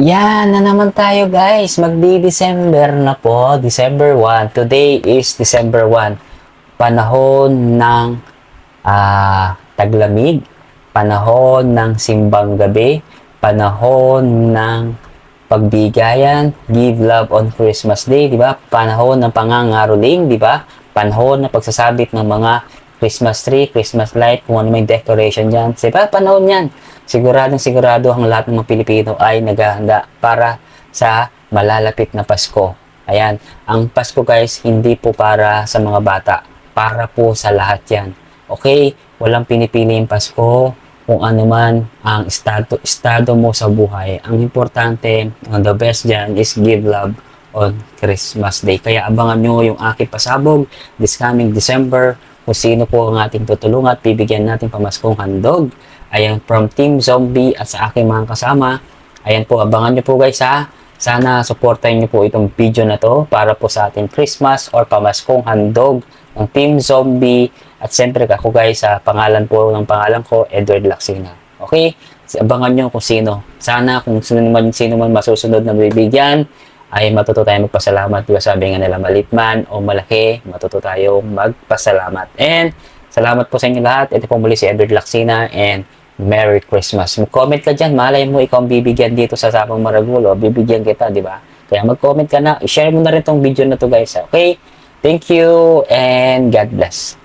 Yan na naman tayo guys. Magdi-December na po. December 1. Today is December 1. Panahon ng ah, taglamig. Panahon ng simbang gabi. Panahon ng pagbigayan. Give love on Christmas Day. Di ba? Panahon ng pangangaroling. Di ba? Panahon ng pagsasabit ng mga Christmas tree, Christmas light, kung ano may decoration dyan. Di ba? Panahon yan. Siguradong sigurado ang lahat ng mga Pilipino ay naghahanda para sa malalapit na Pasko. Ayan, ang Pasko guys, hindi po para sa mga bata. Para po sa lahat yan. Okay? Walang pinipili yung Pasko kung ano man ang estado, estado mo sa buhay. Ang importante, the best dyan is give love on Christmas Day. Kaya abangan nyo yung aking pasabog this coming December kung sino po ang ating tutulungan at bibigyan natin pamaskong handog. Ayan, from Team Zombie at sa aking mga kasama. Ayan po, abangan nyo po guys ha. Sana supportahin nyo po itong video na to para po sa ating Christmas or pamaskong handog ng Team Zombie. At siyempre ako guys, sa pangalan po ng pangalan ko, Edward Laxina. Okay? Abangan nyo kung sino. Sana kung sino man, sino man masusunod na bibigyan, ay matuto tayo magpasalamat. Diba sabi nga nila, malit man o malaki, matuto tayo magpasalamat. And salamat po sa inyo lahat. Ito po muli si Edward Laxina and Merry Christmas. Mag-comment ka dyan. Malay mo ikaw ang bibigyan dito sa Sapang Maragulo. Bibigyan kita, di ba? Kaya mag-comment ka na. I-share mo na rin tong video na to guys. Okay? Thank you and God bless.